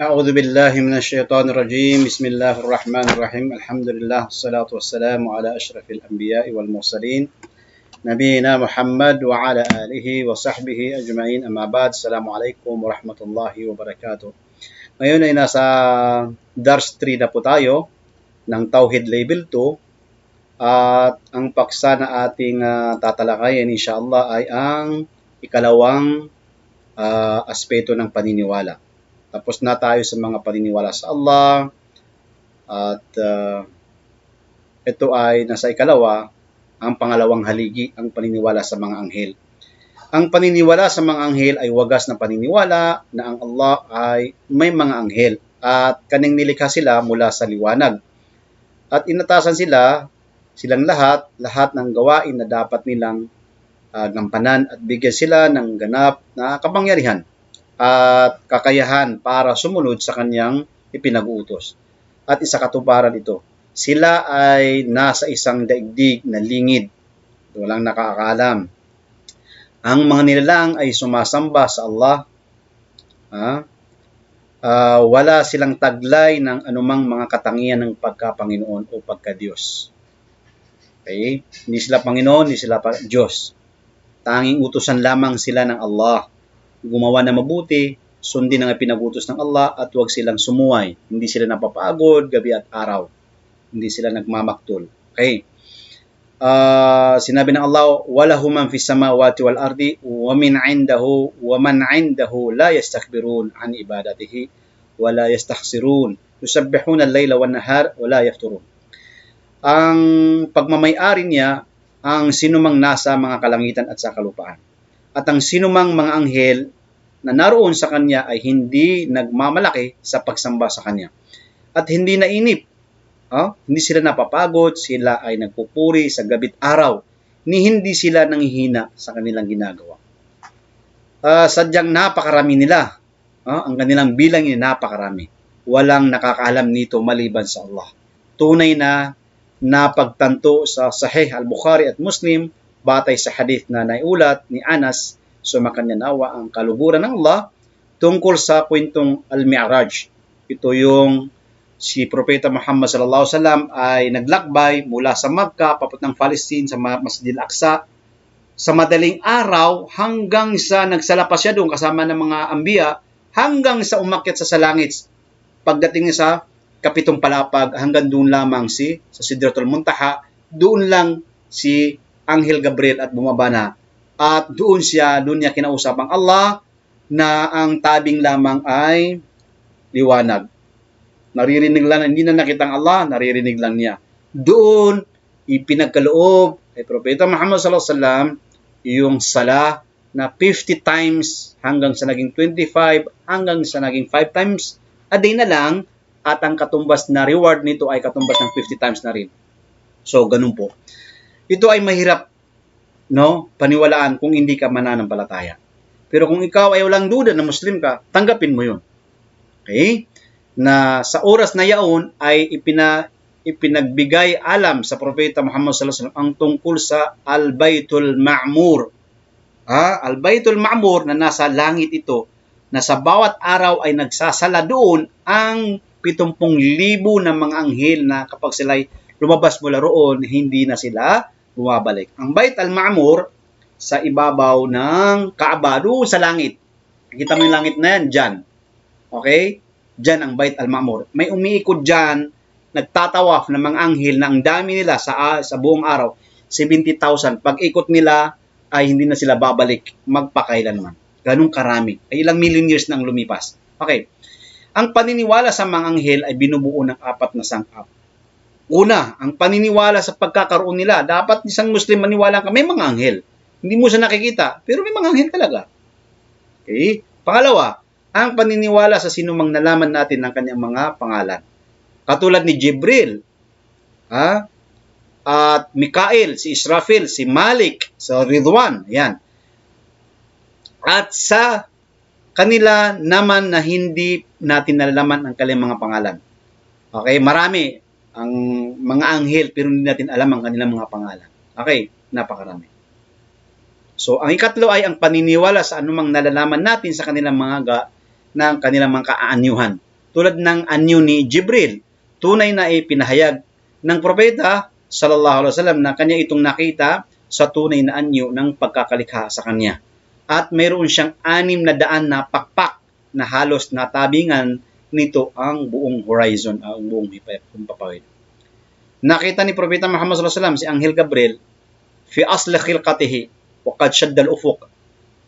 أعوذ بالله من الشيطان الرجيم بسم الله الرحمن الرحيم الحمد لله والصلاة والسلام على أشرف الأنبياء والمرسلين نبينا محمد وعلى آله وصحبه أجمعين أما بعد السلام عليكم ورحمة الله وبركاته Ngayon ay nasa Dars 3 na po tayo ng Tauhid Level 2 at ang paksa na ating uh, tatalakayin inshallah ay ang ikalawang uh, aspeto ng paniniwala. Tapos na tayo sa mga paniniwala sa Allah. At uh, ito ay nasa ikalawa, ang pangalawang haligi, ang paniniwala sa mga anghel. Ang paniniwala sa mga anghel ay wagas na paniniwala na ang Allah ay may mga anghel at kaning nilikha sila mula sa liwanag. At inatasan sila, silang lahat, lahat ng gawain na dapat nilang uh, gampanan at bigyan sila ng ganap na kapangyarihan at kakayahan para sumunod sa kanyang ipinag-uutos. At isa katuparan ito, sila ay nasa isang daigdig na lingid. Walang nakakaalam. Ang mga nilalang ay sumasamba sa Allah. Ha? Uh, wala silang taglay ng anumang mga katangian ng pagka-Panginoon o pagka-Diyos. Okay? Hindi sila Panginoon, hindi sila Diyos. Tanging utusan lamang sila ng Allah gumawa na mabuti, sundin ang pinagutos ng Allah at huwag silang sumuway. Hindi sila napapagod gabi at araw. Hindi sila nagmamaktol. Okay. Uh, sinabi ng Allah, wala human fi samawati wal ardi wa min indahu wa man indahu la yastakbirun an ibadatihi wa la yastakhsirun yusabbihuna al-layla wan nahar wa la yafturun. Ang pagmamayari niya ang sinumang nasa mga kalangitan at sa kalupaan. At ang sinumang mga anghel na naroon sa kanya ay hindi nagmamalaki sa pagsamba sa kanya. At hindi nainip. Oh, hindi sila napapagod, sila ay nagpupuri sa gabit araw, ni hindi sila nanghihina sa kanilang ginagawa. Uh, sadyang napakarami nila. Oh, ang kanilang bilang ay napakarami. Walang nakakaalam nito maliban sa Allah. Tunay na napagtanto sa Sahih al-Bukhari at Muslim batay sa hadith na naiulat ni Anas sumakanya nawa ang kaluguran ng Allah tungkol sa kwentong Al-Mi'raj. Ito yung si Propeta Muhammad sallallahu alaihi ay naglakbay mula sa Makkah papuntang Palestine sa Masjid Al-Aqsa sa madaling araw hanggang sa nagsalapas siya doon kasama ng mga ambiya hanggang sa umakyat sa salangit. Pagdating niya sa kapitong palapag hanggang doon lamang si sa Sidratul Muntaha, doon lang si Anghel Gabriel at bumaba na. At doon siya, doon niya kinausap ang Allah na ang tabing lamang ay liwanag. Naririnig lang, hindi na nakita ang Allah, naririnig lang niya. Doon, ipinagkaloob ay Propeta Muhammad sallallahu alaihi wasallam yung sala na 50 times hanggang sa naging 25 hanggang sa naging 5 times a day na lang at ang katumbas na reward nito ay katumbas ng 50 times na rin. So, ganun po. Ito ay mahirap no, paniwalaan kung hindi ka mananampalataya. Pero kung ikaw ay walang duda na Muslim ka, tanggapin mo yun. Okay? Na sa oras na yaon ay ipina, ipinagbigay alam sa Propeta Muhammad sallallahu alaihi wasallam ang tungkol sa Al-Baitul Ma'mur. Ha? Al-Baitul Ma'mur na nasa langit ito na sa bawat araw ay nagsasala doon ang 70,000 na mga anghel na kapag sila'y lumabas mula roon, hindi na sila bumabalik. Ang Bait al-Ma'mur sa ibabaw ng Kaaba, doon sa langit. Kita mo yung langit na yan, dyan. Okay? Dyan ang Bait al-Ma'mur. May umiikot dyan, nagtatawaf ng mga anghel na ang dami nila sa, sa buong araw, 70,000. Pag ikot nila, ay hindi na sila babalik magpakailanman. Ganong karami. Ay ilang million years nang lumipas. Okay. Ang paniniwala sa mga anghel ay binubuo ng apat na sangkap. Una, ang paniniwala sa pagkakaroon nila. Dapat isang Muslim maniwala ka, may mga anghel. Hindi mo siya nakikita, pero may mga anghel talaga. Okay? Pangalawa, ang paniniwala sa sinumang nalaman natin ng kanyang mga pangalan. Katulad ni Jibril, ha? at Mikael, si Israfil, si Malik, sa Ridwan, yan. At sa kanila naman na hindi natin nalalaman ang kanilang mga pangalan. Okay, marami ang mga anghel pero hindi natin alam ang kanilang mga pangalan. Okay, napakarami. So, ang ikatlo ay ang paniniwala sa anumang nalalaman natin sa kanilang mga ga, ng kanilang mga kaanyuhan. tulad ng anyo ni Jibril. Tunay na ipinahayag ng propeta sallallahu alaihi wasallam na kanya itong nakita sa tunay na anyo ng pagkakalikha sa kanya. At mayroon siyang anim na daan na pakpak na halos natabingan nito ang buong horizon, ang buong himpapawid. Nakita ni Propeta Muhammad sallallahu alaihi wasallam si Anghel Gabriel fi asli khilqatihi wa qad shadda al-ufuq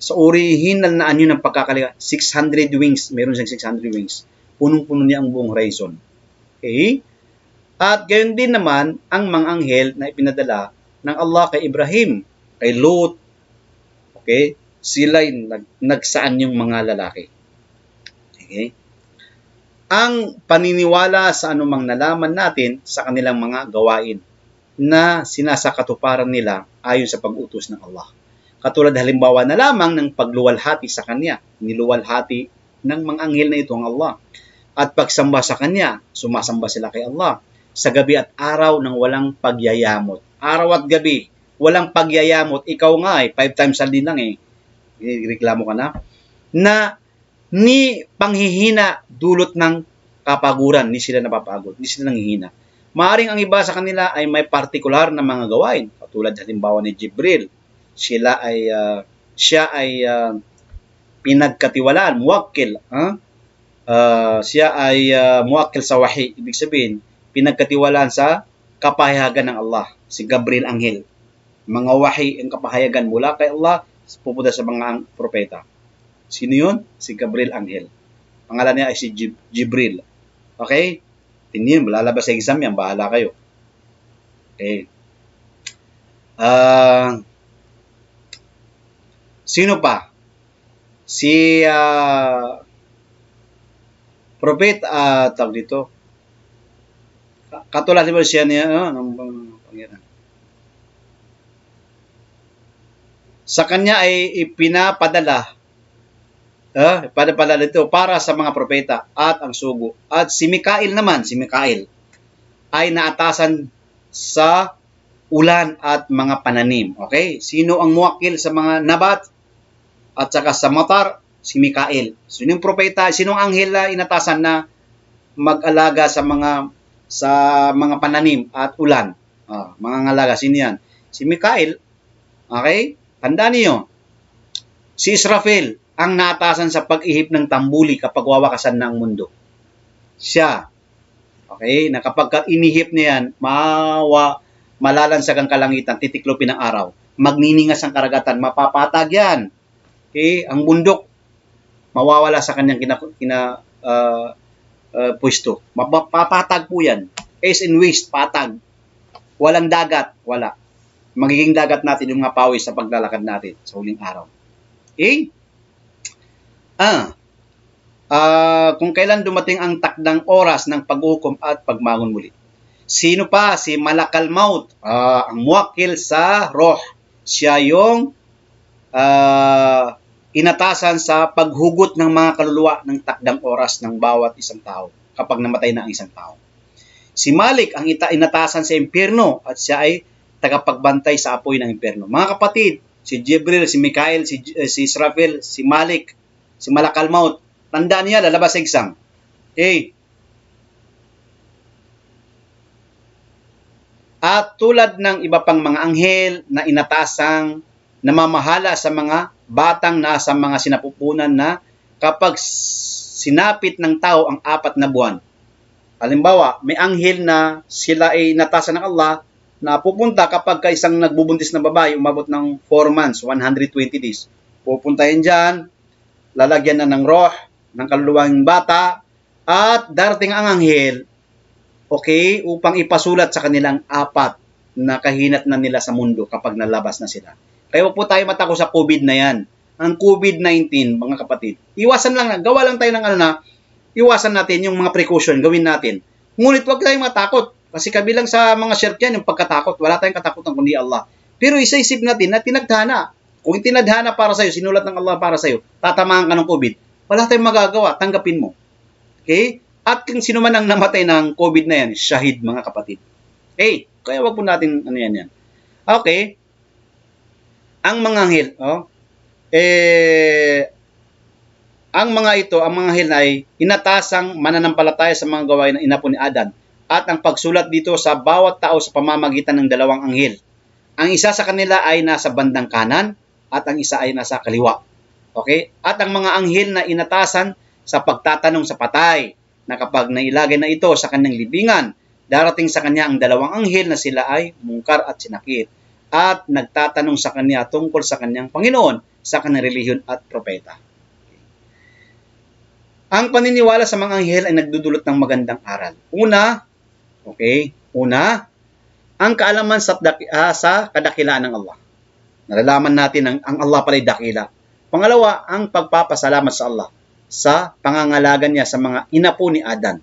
sa original na anyo ng pagkakalikha, 600 wings, meron siyang 600 wings. Punong-puno niya ang buong horizon. Okay? At gayon din naman ang mga anghel na ipinadala ng Allah kay Ibrahim, kay Lot. Okay? Sila nag, nagsaan yung mga lalaki. Okay? Ang paniniwala sa anumang nalaman natin sa kanilang mga gawain na sinasakatuparan nila ayon sa pag-utos ng Allah. Katulad halimbawa na lamang ng pagluwalhati sa Kanya, niluwalhati ng mga anghel na ito ang Allah. At pagsamba sa Kanya, sumasamba sila kay Allah sa gabi at araw ng walang pagyayamot. Araw at gabi, walang pagyayamot. Ikaw nga eh, five times a day lang eh. Reklamo ka na. Na ni panghihina dulot ng kapaguran, ni sila napapagod, ni sila nanghihina. Maaring ang iba sa kanila ay may partikular na mga gawain, katulad halimbawa ni Jibril, sila ay uh, siya ay uh, pinagkatiwalaan, muwakkil, huh? uh, siya ay uh, muwakkil sa wahi, ibig sabihin, pinagkatiwalaan sa kapahayagan ng Allah, si Gabriel Angel. Mga wahi ang kapahayagan mula kay Allah, pupunta sa mga propeta. Sino yun? Si Gabriel Angel. Pangalan niya ay si Jib- Jibril. Okay? Tingnan, lalabas sa exam yan, bahala kayo. Okay. Uh, Sino pa? Si uh, Prophet, uh, tawag dito, katulad mo siya niya, uh, ng pangyarihan. Sa kanya ay ipinapadala, uh, padapadala dito para sa mga propeta at ang sugo. At si Mikael naman, si Mikael, ay naatasan sa ulan at mga pananim. Okay? Sino ang muwakil sa mga nabat? at saka sa matar, si Mikael. So yung propeta, sinong anghel na inatasan na mag-alaga sa mga sa mga pananim at ulan. Ah, mga ngalaga, sino yan? Si Mikael. Okay? Tandaan niyo. Si Israfil ang naatasan sa pag-ihip ng tambuli kapag wawakasan na ang mundo. Siya. Okay? Na kapag inihip niya yan, mawa, malalansag ang kalangitan, titiklopin ang araw. Magniningas ang karagatan, mapapatag yan okay, ang bundok mawawala sa kanyang kina, kina uh, uh, pwesto. Mapapatag po yan. Ace and waste, patag. Walang dagat, wala. Magiging dagat natin yung mga pawis sa paglalakad natin sa huling araw. Okay? Ah, uh, kung kailan dumating ang takdang oras ng paghukom at pagmangon muli. Sino pa? Si Malakal Maut, uh, ang muwakil sa roh. Siya yung uh, inatasan sa paghugot ng mga kaluluwa ng takdang oras ng bawat isang tao kapag namatay na ang isang tao. Si Malik ang ita inatasan sa impyerno at siya ay tagapagbantay sa apoy ng impyerno. Mga kapatid, si Jibril, si Mikael, si, uh, si Israfil, si Malik, si Malakal Maut, tandaan niya, lalabas exam. Okay. At tulad ng iba pang mga anghel na inatasang namamahala sa mga batang nasa mga sinapupunan na kapag sinapit ng tao ang apat na buwan. Halimbawa, may anghel na sila ay natasan ng Allah na pupunta kapag ka isang nagbubuntis na babae umabot ng 4 months, 120 days. Pupunta yan dyan, lalagyan na ng roh, ng kaluluwang bata, at darating ang anghel, okay, upang ipasulat sa kanilang apat na kahinat na nila sa mundo kapag nalabas na sila. Kaya huwag po tayo matako sa COVID na yan. Ang COVID-19, mga kapatid, iwasan lang, gawa lang tayo ng ano na, iwasan natin yung mga precaution, gawin natin. Ngunit huwag tayong matakot. Kasi kabilang sa mga shirk yan, yung pagkatakot. Wala tayong katakutan kundi Allah. Pero isa-isip natin na tinagdhana. Kung tinadhana para sa'yo, sinulat ng Allah para sa'yo, tatamaan ka ng COVID, wala tayong magagawa, tanggapin mo. Okay? At kung sino man ang namatay ng COVID na yan, shahid mga kapatid. Okay? Kaya wag po natin, ano yan yan. Okay? ang mga anghel, oh, eh, Ang mga ito, ang mga anghel ay inatasang mananampalataya sa mga gawain ng inapo ni Adan at ang pagsulat dito sa bawat tao sa pamamagitan ng dalawang anghel. Ang isa sa kanila ay nasa bandang kanan at ang isa ay nasa kaliwa. Okay? At ang mga anghel na inatasan sa pagtatanong sa patay na kapag nailagay na ito sa kanyang libingan, darating sa kanya ang dalawang anghel na sila ay mungkar at sinakit at nagtatanong sa kanya tungkol sa kanyang Panginoon, sa kanyang relihiyon at propeta. Ang paniniwala sa mga anghel ay nagdudulot ng magandang aral. Una, okay, una, ang kaalaman sa, uh, sa kadakilaan ng Allah. Nalalaman natin ang, ang Allah pala dakila. Pangalawa, ang pagpapasalamat sa Allah sa pangangalaga niya sa mga inapo ni Adan.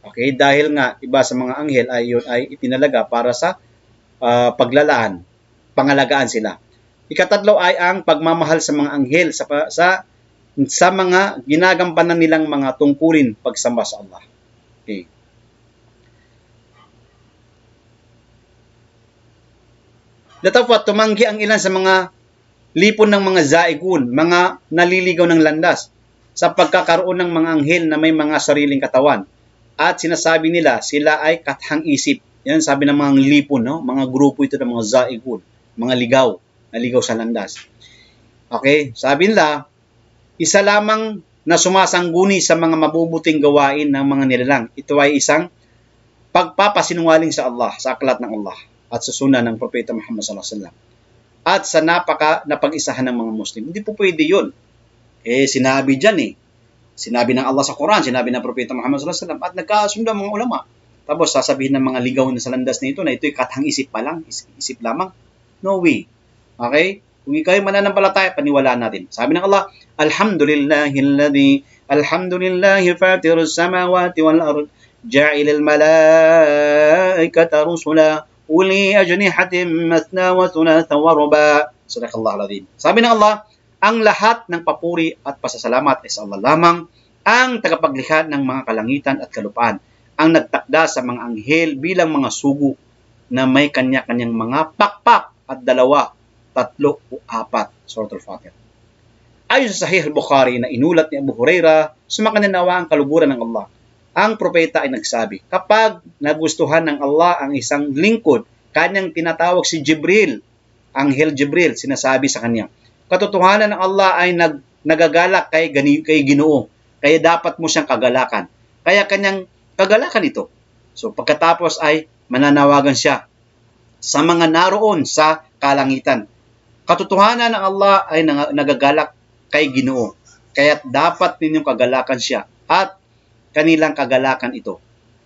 Okay, dahil nga iba sa mga anghel ay yun ay itinalaga para sa uh, paglalaan, pangalagaan sila. Ikatatlo ay ang pagmamahal sa mga anghel sa sa sa mga ginagampanan nilang mga tungkulin pagsamba sa Allah. Okay. Datapot, tumanggi ang ilan sa mga lipon ng mga zaigun, mga naliligaw ng landas, sa pagkakaroon ng mga anghel na may mga sariling katawan. At sinasabi nila, sila ay kathang isip. Yan sabi ng mga lipon, no? mga grupo ito ng mga zaigun, mga ligaw, naligaw sa landas. Okay, sabi nila, isa lamang na sumasangguni sa mga mabubuting gawain ng mga nilalang. Ito ay isang pagpapasinungaling sa Allah, sa aklat ng Allah at sa sunan ng Propeta Muhammad sallallahu alaihi wasallam. At sa napaka napag-isahan ng mga Muslim. Hindi po pwede 'yun eh, sinabi dyan eh. Sinabi ng Allah sa Quran, sinabi ng Propeta Muhammad sallallahu alaihi wasallam at nagkasundo ang mga ulama. Tapos sasabihin ng mga ligaw na sa landas na ito na ito'y katang isip pa lang, isip lamang. No way. Okay? Kung ikaw ay mananampalataya, paniwalaan natin. Sabi ng Allah, Alhamdulillahilladhi, Alhamdulillahi fatirus samawati wal ard, ja'il al malaikata rusula, uli ajnihatin mathna wa thulatha wa ruba. Sadaqallahu alazim. Sabi ng Allah, ang lahat ng papuri at pasasalamat ay sa Allah lamang, ang tagapaglikha ng mga kalangitan at kalupaan, ang nagtakda sa mga anghel bilang mga sugo na may kanya-kanyang mga pakpak at dalawa, tatlo o apat. Surah Al-Fatih. Ayon sa Sahih al-Bukhari na inulat ni Abu Huraira, sumakananawa ang kaluburan ng Allah. Ang propeta ay nagsabi, kapag nagustuhan ng Allah ang isang lingkod, kanyang tinatawag si Jibril, Anghel Jibril, sinasabi sa kanya, katotohanan ng Allah ay nag, nagagalak kay, kay ginoo. Kaya dapat mo siyang kagalakan. Kaya kanyang kagalakan ito. So pagkatapos ay mananawagan siya sa mga naroon sa kalangitan. Katotohanan ng Allah ay nagagalak kay ginoo. Kaya dapat ninyong kagalakan siya at kanilang kagalakan ito.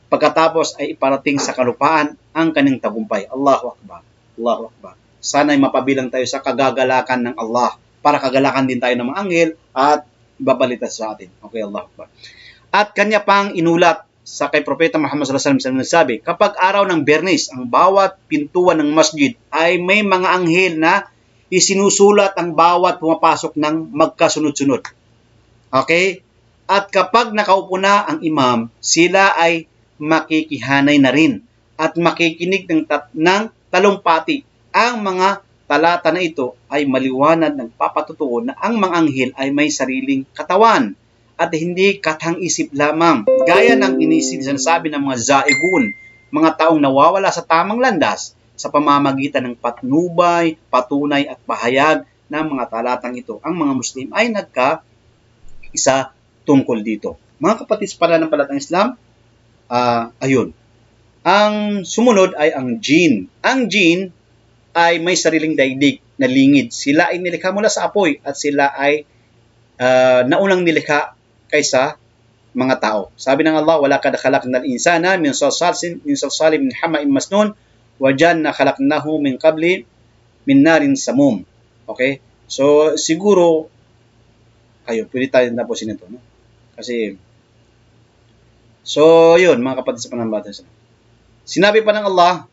Pagkatapos ay iparating sa kalupaan ang kanyang tagumpay. Allahu Akbar. Allahu Akbar. Sana ay mapabilang tayo sa kagagalakan ng Allah para kagalakan din tayo ng mga anghel at babalita sa atin. Okay, Allah Akbar. At kanya pang inulat sa kay Propeta Muhammad sallallahu alaihi wasallam nagsabi, kapag araw ng Bernis, ang bawat pintuan ng masjid ay may mga anghel na isinusulat ang bawat pumapasok ng magkasunod-sunod. Okay? At kapag nakaupo na ang imam, sila ay makikihanay na rin at makikinig ng, tat- ng talumpati ang mga talata na ito ay maliwanag ng papatutuo na ang mga anghel ay may sariling katawan at hindi katang-isip lamang. Gaya ng inisip sinasabi ng mga zaigun, mga taong nawawala sa tamang landas sa pamamagitan ng patnubay, patunay at pahayag ng mga talatang ito. Ang mga Muslim ay nagka isa tungkol dito. Mga kapatid sa pananampalatang Islam, uh, ayun. Ang sumunod ay ang jinn. Ang jinn ay may sariling daigdig na lingid. Sila ay nilikha mula sa apoy at sila ay uh, naunang nilikha kaysa mga tao. Sabi ng Allah, wala kad khalaqnal insana min salsalin min salsalin min hama'in masnun wa janna khalaqnahu min qabli min narin samum. Okay? So siguro kayo, pwede tayo na po sinito, no? Kasi So, yun, mga kapatid sa panambatan. Sinabi pa ng Allah,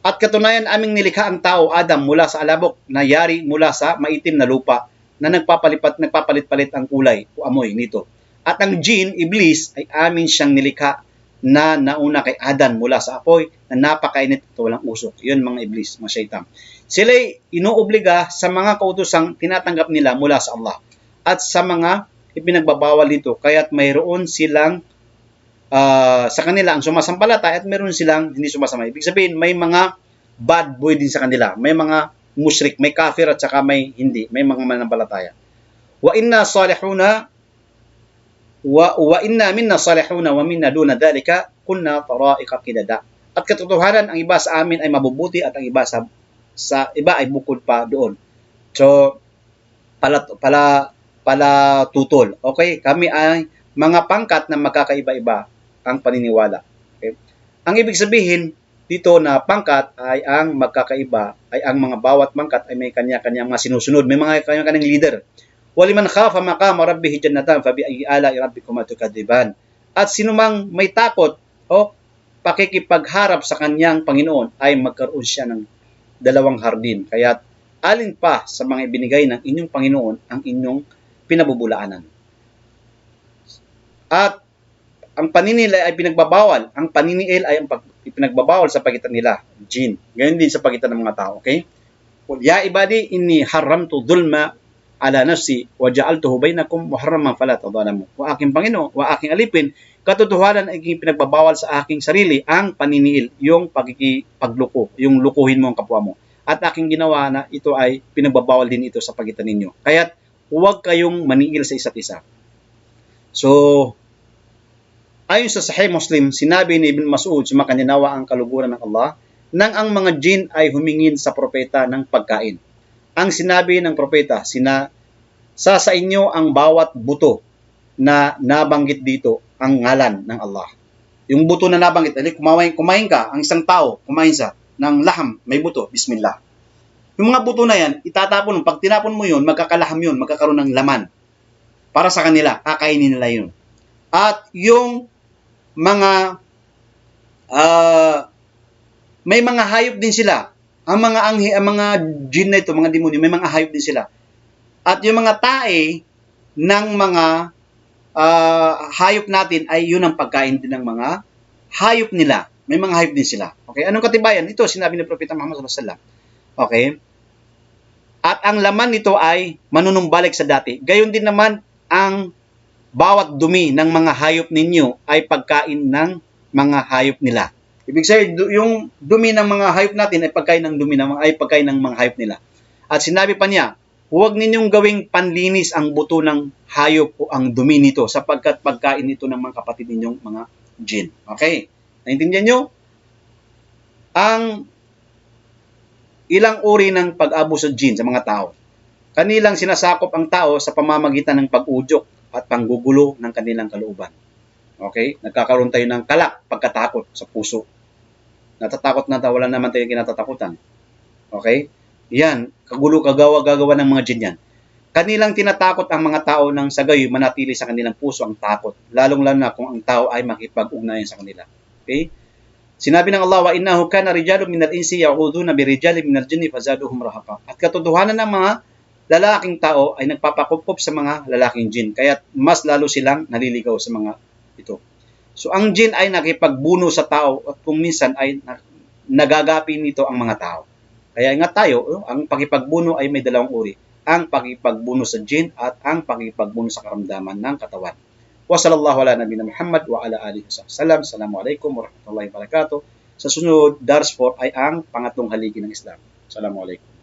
at katunayan aming nilikha ang tao, Adam, mula sa alabok na yari mula sa maitim na lupa na nagpapalipat, nagpapalit-palit ang kulay o amoy nito. At ang jinn, iblis, ay amin siyang nilikha na nauna kay Adan mula sa apoy na napakainit at walang usok. Yun mga iblis, mga shaitan. sila'y inuobliga sa mga kautosang tinatanggap nila mula sa Allah at sa mga ipinagbabawal dito. Kaya't mayroon silang ah, sa kanila ang sumasampalataya at mayroon silang hindi sumasama. Ibig sabihin, may mga bad boy din sa kanila. May mga mushrik, may kafir at saka may hindi. May mga mananampalataya. Wa inna salihuna wa, wa inna minna salihuna wa minna duna dhalika kunna tara'iqa qidada. At katotohanan, ang iba sa amin ay mabubuti at ang iba sa sa iba ay bukod pa doon. So, pala, pala, pala tutol. Okay? Kami ay mga pangkat na magkakaiba-iba ang paniniwala. Okay? Ang ibig sabihin dito na pangkat ay ang magkakaiba, ay ang mga bawat pangkat ay may kanya-kanyang mga sinusunod. May mga kanya-kanyang leader. Waliman khafa maqama rabbih jannatan fa bi ayyi ala rabbikuma tukadiban. At sino mang may takot o pakikipagharap sa kanyang Panginoon ay magkaroon siya ng dalawang hardin. Kaya alin pa sa mga ibinigay ng inyong Panginoon ang inyong pinabubulaanan. At ang paninil ay pinagbabawal. Ang paniniil ay ang pag, pinagbabawal sa pagitan nila, jin. Ganyan din sa pagitan ng mga tao, okay? Ya ibadi inni haramtu dhulma ala nafsi wa ja'altuhu bainakum muharraman fala tadhalamu. Wa aking Panginoon, wa aking alipin, katotohanan ay pinagbabawal sa aking sarili ang paniniil, yung pagkikipagluko, yung lukuhin mo ang kapwa mo. At aking ginawa na ito ay pinagbabawal din ito sa pagitan ninyo. Kaya't huwag kayong maniil sa isa't isa. So, ayon sa Sahih Muslim, sinabi ni Ibn Mas'ud, sumakanyanawa ang kaluguran ng Allah, nang ang mga jin ay humingin sa propeta ng pagkain. Ang sinabi ng propeta, sina, sa sa inyo ang bawat buto na nabanggit dito ang ngalan ng Allah. Yung buto na nabanggit, ali kumain, kumain ka, ang isang tao, kumain sa ng laham, may buto, bismillah. Yung mga buto na yan, itatapon mo. Pag tinapon mo yun, magkakalaham yun, magkakaroon ng laman. Para sa kanila, kakainin nila yun. At yung mga ah, may mga hayop din sila. Ang mga anghi, ang mga jinn na ito, mga demonyo, may mga hayop din sila. At yung mga tae ng mga ah, hayop natin ay yun ang pagkain din ng mga hayop nila. May mga hayop din sila. Okay? Anong katibayan? Ito, sinabi ni Propeta Muhammad sallallahu alaihi wasallam. Okay? At ang laman nito ay manunumbalik sa dati. Gayon din naman ang bawat dumi ng mga hayop ninyo ay pagkain ng mga hayop nila. Ibig sabihin, yung dumi ng mga hayop natin ay pagkain ng dumi ng ay pagkain ng mga hayop nila. At sinabi pa niya, huwag ninyong gawing panlinis ang buto ng hayop o ang dumi nito sapagkat pagkain ito ng mga kapatid ninyong mga jin. Okay? Naintindihan nyo? Ang ilang uri ng pag-abo sa jin sa mga tao. Kanilang sinasakop ang tao sa pamamagitan ng pag-udyok at panggugulo ng kanilang kalooban. Okay? Nagkakaroon tayo ng kalak, pagkatakot sa puso. Natatakot na tayo, wala naman tayong kinatatakutan. Okay? Yan, kagulo kagawa gagawa ng mga jin yan. Kanilang tinatakot ang mga tao ng sa gayoy manatili sa kanilang puso ang takot, lalong-lalo na kung ang tao ay makipag-ugnayan sa kanila. Okay? Sinabi ng Allah, wa innahu kana rijalun minal insi ya'uduna bi rijalin minal jinni fazaduhum rahaqa. At katotohanan ng mga lalaking tao ay nagpapakupkop sa mga lalaking jin. Kaya mas lalo silang naliligaw sa mga ito. So ang jin ay nakipagbuno sa tao at kung minsan ay na- nagagapi nito ang mga tao. Kaya ingat tayo, oh, ang pakipagbuno ay may dalawang uri. Ang pakipagbuno sa jin at ang pakipagbuno sa karamdaman ng katawan. Wa sallallahu ala nabiyina Muhammad wa ala alihi wa sallam. Assalamualaikum warahmatullahi wabarakatuh. Sa sunod, Dars 4 ay ang pangatlong haligi ng Islam. Assalamualaikum.